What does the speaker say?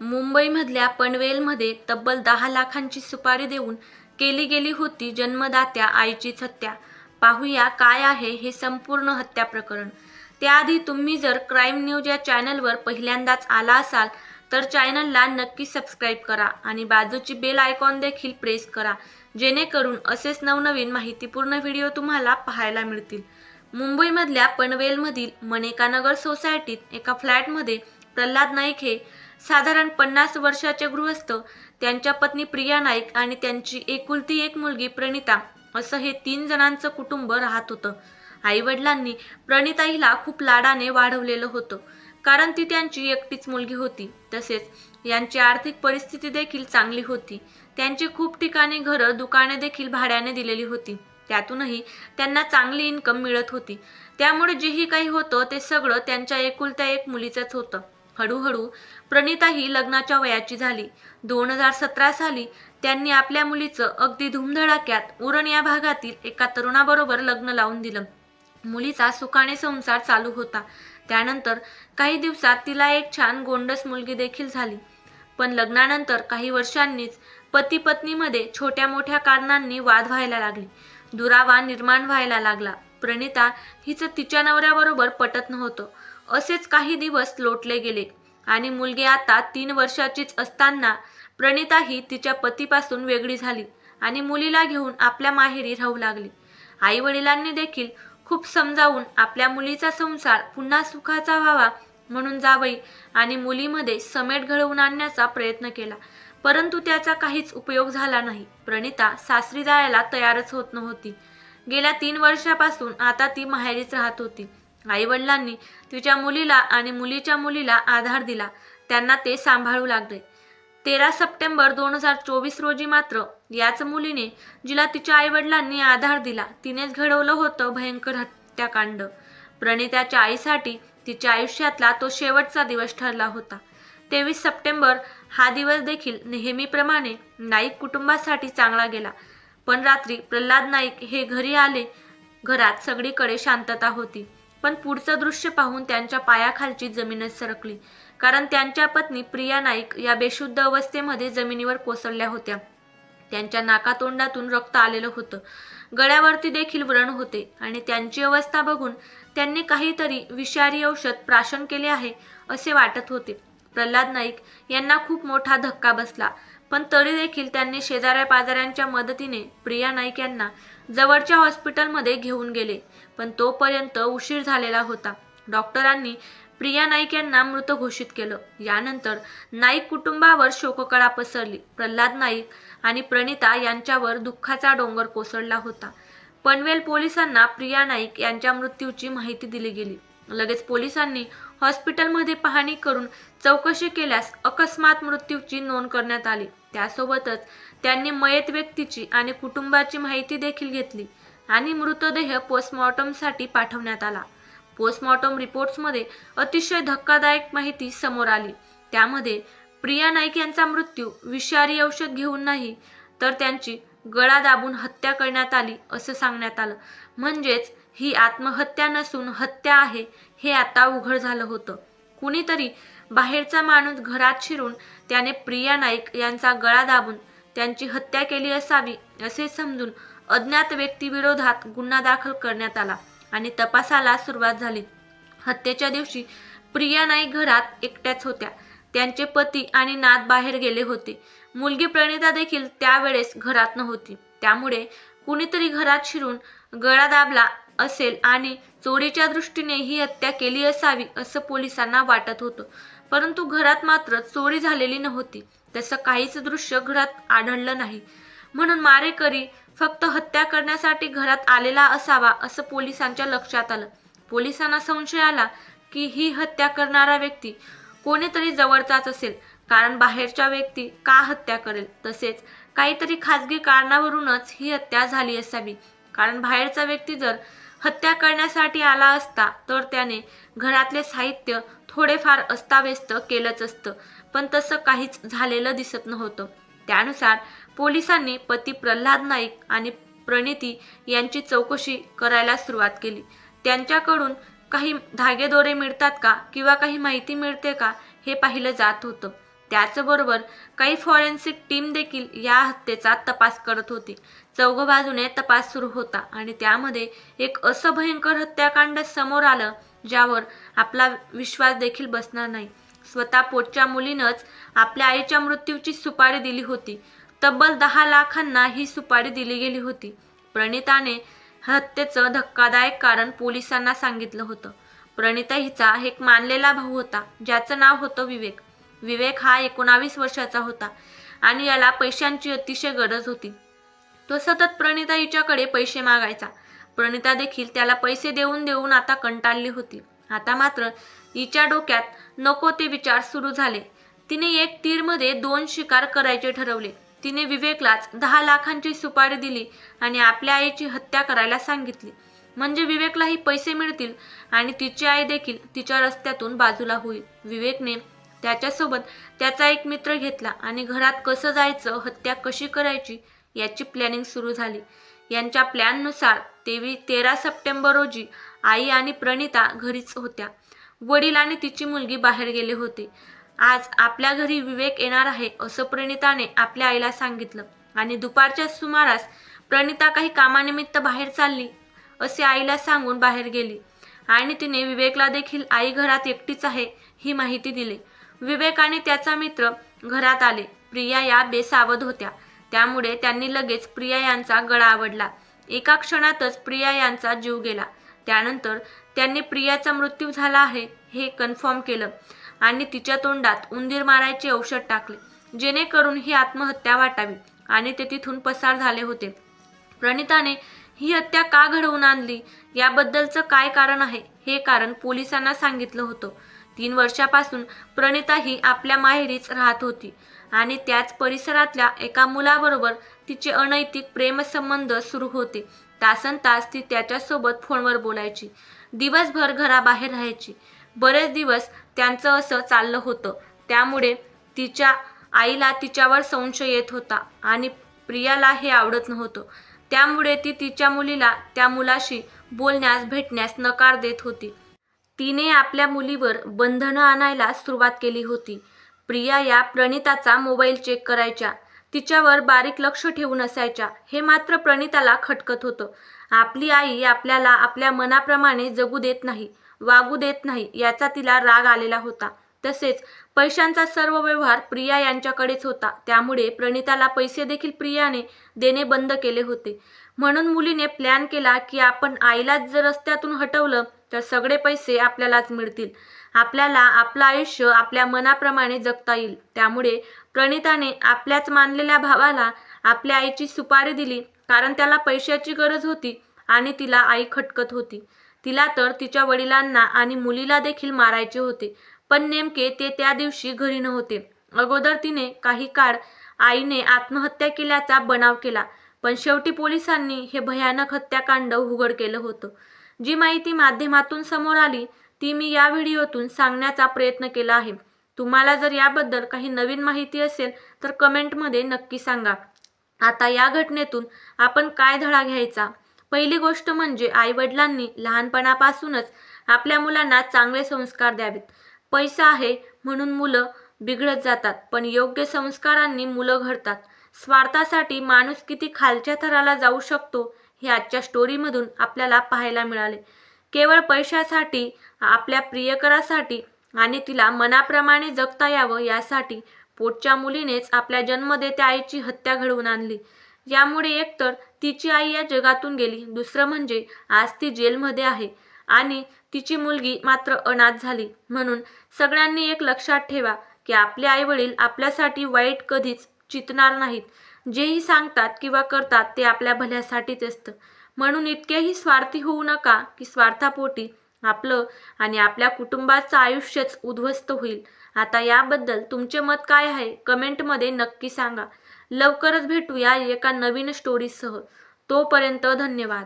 मुंबईमधल्या पनवेलमध्ये तब्बल दहा लाखांची सुपारी देऊन केली गेली होती जन्मदात्या आईचीच हत्या पाहूया काय आहे हे संपूर्ण हत्या प्रकरण. त्याआधी तुम्ही जर क्राईम न्यूज या चॅनलवर पहिल्यांदाच आला असाल तर चॅनलला नक्की सबस्क्राईब करा आणि बाजूची बेल आयकॉन देखील प्रेस करा जेणेकरून असेच नवनवीन माहितीपूर्ण व्हिडिओ तुम्हाला पाहायला मिळतील. मुंबईमधल्या पनवेलमधील मनेकानगर सोसायटीत एका फ्लॅटमध्ये प्रल्हाद नाईक हे साधारण पन्नास वर्षाचे गृहस्थ त्यांच्या पत्नी प्रिया नाईक आणि त्यांची एकुलती एक मुलगी प्रणिता असं हे तीन जणांचं कुटुंब राहत होतं. आईवडिलांनी प्रणिता हिला खूप लाडाने वाढवलेलं होतं कारण ती त्यांची एकटीच मुलगी होती. तसेच यांची आर्थिक परिस्थिती देखील चांगली होती. त्यांची खूप ठिकाणी घरं दुकाने देखील भाड्याने दिलेली होती. त्यातूनही त्यांना चांगली इन्कम मिळत होती. त्यामुळे जेही काही होतं ते सगळं त्यांच्या एकुलत्या एक मुलीचंच होतं. हळूहळू प्रणिता ही लग्नाच्या वयाची झाली. दोन हजार सतरा साली त्यांनी आपल्या मुलीचं अगदी धुमधडाक्यात उरण या भागातील एका तरुणाबरोबर लग्न लावून दिलं. मुलीचा सुखाने संसार चालू होता. त्यानंतर काही दिवसात तिला एक छान गोंडस मुलगी देखील झाली. पण लग्नानंतर काही वर्षांनीच पती पत्नीमध्ये छोट्या मोठ्या कारणांनी वाद व्हायला लागले. दुरावा निर्माण व्हायला लागला. प्रणिता हिचं तिच्या नवऱ्याबरोबर पटत नव्हतं. असेच काही दिवस लोटले गेले. आणि मुलगी आता तीन वर्षाचीच असताना प्रणिता ही तिच्या पतीपासून वेगळी झाली आणि मुलीला घेऊन आपल्या माहेरी राहू लागली. आई वडिलांनी देखील खूप समजावून आपल्या मुलीचा संसार पुन्हा सुखाचा व्हावा म्हणून जावई आणि मुलीमध्ये समेट घडवून आणण्याचा प्रयत्न केला. परंतु त्याचा काहीच उपयोग झाला नाही. प्रणिता सासरी जायला तयारच होत नव्हती. गेल्या तीन वर्षापासून आता ती माहेरीच राहत होती. आईवडिलांनी तिच्या मुलीला आणि मुलीच्या मुलीला आधार दिला. त्यांना ते सांभाळू लागले. तेरा सप्टेंबर दोन हजार चोवीस रोजी मात्र याच मुलीने जिला तिच्या आईवडिलांनी आधार दिला तिनेच घडवलं होतं भयंकर हत्याकांड. प्रणिताच्या आईसाठी तिच्या आयुष्यातला तो शेवटचा दिवस ठरला होता. तेवीस सप्टेंबर हा दिवस देखील नेहमीप्रमाणे नाईक कुटुंबासाठी चांगला गेला. पण रात्री प्रल्हाद नाईक हे घरी आले घरात सगळीकडे शांतता होती. पण पुढचं दृश्य पाहून त्यांच्या पायाखालची जमीनच सरकली. कारण त्यांच्या पत्नी प्रिया नाईक या बेशुद्ध अवस्थेमध्ये जमिनीवर कोसळल्या होत्या. त्यांच्या नाकातोंडातून रक्त आलेलं होतं. गळ्यावरती देखील व्रण होते आणि त्यांची अवस्था बघून त्यांनी काहीतरी विषारी औषध प्राशन केले आहे असे वाटत होते. प्रल्हाद नाईक यांना खूप मोठा धक्का बसला. पण तरी देखील त्यांनी शेजाऱ्या पाजाऱ्यांच्या मदतीने प्रिया नाईक यांना जवळच्या हॉस्पिटलमध्ये घेऊन गेले. पण तोपर्यंत उशीर झालेला होता. डॉक्टरांनी प्रिया नाईक यांना मृत घोषित केलं. यानंतर नाईक कुटुंबावर शोककळा पसरली. प्रल्हाद नाईक आणि प्रणिता यांच्यावर दुःखाचा डोंगर कोसळला होता. पनवेल पोलिसांना प्रिया नाईक यांच्या मृत्यूची माहिती दिली गेली. लगेच पोलिसांनी हॉस्पिटलमध्ये पाहणी करून चौकशी केल्यास अकस्मात मृत्यूची नोंद करण्यात आली. त्यासोबतच त्यांनी मयत व्यक्तीची आणि कुटुंबाची माहिती देखील घेतली आणि मृतदेह पोस्टमॉर्टमसाठी पाठवण्यात आला. पोस्टमॉर्टम रिपोर्ट्समध्ये अतिशय धक्कादायक माहिती समोर आली. त्यामध्ये प्रिया नाईक यांचा मृत्यू विषारी औषध घेऊन नाही तर त्यांची गळा दाबून हत्या करण्यात आली असं सांगण्यात आलं. म्हणजेच ही आत्महत्या नसून हत्या आहे हे आता उघड झालं होतं. कुणीतरी बाहेरचा माणूस घरात शिरून त्याने प्रिया नाईक यांचा गळा दाबून त्यांची हत्या केली असावी असे समजून अज्ञात व्यक्तीविरोधात गुन्हा दाखल करण्यात आला आणि तपासाला सुरुवात झाली. हत्येच्या दिवशी प्रिया नाईक घरात एकट्याच होत्या. त्यांचे पती आणि नात बाहेर गेले होते. मुलगी प्रणिता देखील त्यावेळेस घरात नव्हती. त्यामुळे कुणीतरी घरात शिरून गळा दाबला असेल आणि चोरीच्या दृष्टीने ही हत्या केली असावी असं पोलिसांना वाटत होतं. परंतु घरात मात्र चोरी झालेली नव्हती. तसं काहीच दृश्य घरात आढळलं नाही. म्हणून मारेकरी फक्त हत्या करण्यासाठी घरात आलेला असावा असं पोलिसांच्या लक्षात आलं. पोलिसांना संशय आला की ही हत्या करणारा व्यक्ती कोणीतरी जवळचाच असेल कारण बाहेरच्या व्यक्ती का हत्या करेल? तसेच काहीतरी खाजगी कारणावरूनच ही हत्या झाली असावी. कारण बाहेरचा व्यक्ती जर हत्या करण्यासाठी आला असता तर त्याने घरातले साहित्य थोडेफार अस्ताव्यस्त केलंच असतं पण तसं काहीच झालेलं दिसत नव्हतं. त्यानुसार पोलिसांनी पती प्रल्हाद नाईक आणि प्रणिती यांची चौकशी करायला सुरुवात केली. त्यांच्याकडून काही धागेदोरे मिळतात का किंवा काही माहिती मिळते का हे पाहिलं जात होतं. त्याचबरोबर काही फॉरेन्सिक टीम देखील या हत्येचा तपास करत होती. चौघ बाजूने तपास सुरू होता आणि त्यामध्ये एक असं भयंकर हत्याकांड समोर आलं ज्यावर आपला विश्वास देखील बसणार नाही. स्वतः पोटच्या मुलीनंच आपल्या आईच्या मृत्यूची सुपारी दिली होती. तब्बल दहा लाखांना ही सुपारी दिली गेली होती. प्रणिताने हत्येचं धक्कादायक कारण पोलिसांना सांगितलं होतं. प्रणिता हिचा एक मानलेला भाऊ होता ज्याचं नाव होतं विवेक. विवेक हा एकोणावीस वर्षाचा होता आणि याला पैशांची अतिशय गरज होती. तो सतत प्रणिता हिच्याकडे पैसे मागायचा. प्रणिता देखील त्याला पैसे देऊन देऊन आता कंटाळली होती. आता मात्र हिच्या डोक्यात नको ते विचार सुरू झाले. तिने एक तीरमध्ये दोन शिकार करायचे ठरवले. तिने विवेकलाच दहा लाखांची सुपारी दिली आणि आपल्या आईची हत्या करायला सांगितली. म्हणजे विवेकलाही पैसे मिळतील आणि तिची आई देखील तिच्या रस्त्यातून बाजूला होईल. विवेकने त्याच्यासोबत त्याचा एक मित्र घेतला आणि घरात कसं जायचं हत्या कशी करायची याची प्लॅनिंग सुरू झाली. यांच्या प्लॅननुसार तेवी तेरा सप्टेंबर रोजी आई आणि प्रणिता घरीच होत्या. वडील आणि तिची मुलगी बाहेर गेले होते. आज आपल्या घरी विवेक येणार आहे असं प्रणिताने आपल्या आईला सांगितलं. आणि दुपारच्या सुमारास प्रणिता काही कामानिमित्त बाहेर चालली असे आईला सांगून बाहेर गेली. आणि तिने विवेकला देखील आई घरात एकटीच आहे ही माहिती दिली. विवेक आणि त्याचा मित्र घरात आले. प्रिया या बेसावध होत्या. त्यामुळे त्यांनी लगेच प्रिया यांचा गळा आवडला. एका क्षणातच प्रिया यांचा जीव गेला. त्यानंतर त्यांनी प्रियाचा मृत्यू झाला आहे हे कन्फर्म केलं आणि तिच्या तोंडात उंदीर मारायचे औषध टाकले जेणेकरून ही आत्महत्या वाटावी आणि ते तिथून पसार झाले होते. प्रणिताने ही हत्या का घडवून आणली? याबद्दलचं काय कारण आहे? हे कारण पोलिसांना सांगितलं होतं. तीन वर्षापासून प्रणिता ही आपल्या माहेरीच राहत होती. आणि त्याच परिसरातल्या एका मुलाबरोबर तिचे अनैतिक प्रेमसंबंध सुरू होते. तासन तास ती त्याच्यासोबत फोनवर बोलायची. दिवसभर घराबाहेर राहायची. बरेच दिवस त्यांचं असं चाललं होतं. त्यामुळे तिच्या आईला तिच्यावर संशय येत होता आणि प्रियाला हे आवडत नव्हतं. त्यामुळे ती तिच्या मुलीला त्या मुलाशी बोलण्यास भेटण्यास नकार देत होती. तिने आपल्या मुलीवर बंधनं आणायला सुरुवात केली होती. प्रिया या प्रणिताचा मोबाईल चेक करायच्या. तिच्यावर बारीक लक्ष ठेवून असायच्या. हे मात्र प्रणिताला खटकत होतं. आपली आई आपल्याला आपल्या मनाप्रमाणे जगू देत नाही वागू देत नाही याचा तिला राग आलेला होता. तसेच पैशांचा सर्व व्यवहार प्रिया यांच्याकडेच होता. त्यामुळे प्रणिताला पैसे देखील प्रियाने देणे बंद केले होते. म्हणून मुलीने प्लॅन केला की आपण आईलाच जर रस्त्यातून हटवलं तर सगळे पैसे आपल्यालाच मिळतील. आपल्याला आपलं आयुष्य आपल्या मनाप्रमाणे जगता येईल. त्यामुळे प्रणिताने आपल्याच मानलेल्या भावाला आपल्या आईची सुपारी दिली कारण त्याला पैशाची गरज होती आणि तिला आई खटकत होती. तिला तर तिच्या वडिलांना आणि मुलीला देखील मारायचे होते पण नेमके ते त्या दिवशी घरी नव्हते. अगोदर तिने काही काळ आईने आत्महत्या केल्याचा बनाव केला पण शेवटी पोलिसांनी हे भयानक हत्याकांड उघड केलं होतं. जी माहिती माध्यमातून समोर आली ती मी या व्हिडिओतून सांगण्याचा प्रयत्न केला आहे. तुम्हाला जर याबद्दल काही नवीन माहिती असेल तर कमेंटमध्ये नक्की सांगा. आता या घटनेतून आपण काय धडा घ्यायचा? पहिली गोष्ट म्हणजे आईवडिलांनी लहानपणापासूनच आपल्या मुलांना चांगले संस्कार द्यावेत. पैसा आहे म्हणून मुलं बिघडत जातात पण योग्य संस्कारांनी मुलं घडतात. स्वार्थासाठी माणूस किती खालच्या थराला जाऊ शकतो हे आजच्या स्टोरीमधून आपल्याला पाहायला मिळाले. केवळ पैशासाठी आपल्या प्रियकरासाठी आणि तिला मनाप्रमाणे जगता यावं यासाठी पोटच्या मुलीनेच आपल्या जन्मदेत्या आईची हत्या घडवून आणली. यामुळे एकतर तिची आई या जगातून गेली दुसरं म्हणजे आज ती जेलमध्ये आहे आणि तिची मुलगी मात्र अनाथ झाली. म्हणून सगळ्यांनी एक लक्षात ठेवा की आपले आईवडील आपल्यासाठी वाईट कधीच चितणार नाहीत. जेही सांगतात किंवा करतात ते आपल्या भल्यासाठीच असतं. म्हणून इतकेही स्वार्थी होऊ नका की स्वार्थापोटी आपलं आणि आपल्या कुटुंबाचं आयुष्यच उद्ध्वस्त होईल. आता याबद्दल तुमचे मत काय आहे? कमेंटमध्ये नक्की सांगा. लवकरच भेटूया एका नवीन स्टोरीसह तोपर्यंत धन्यवाद.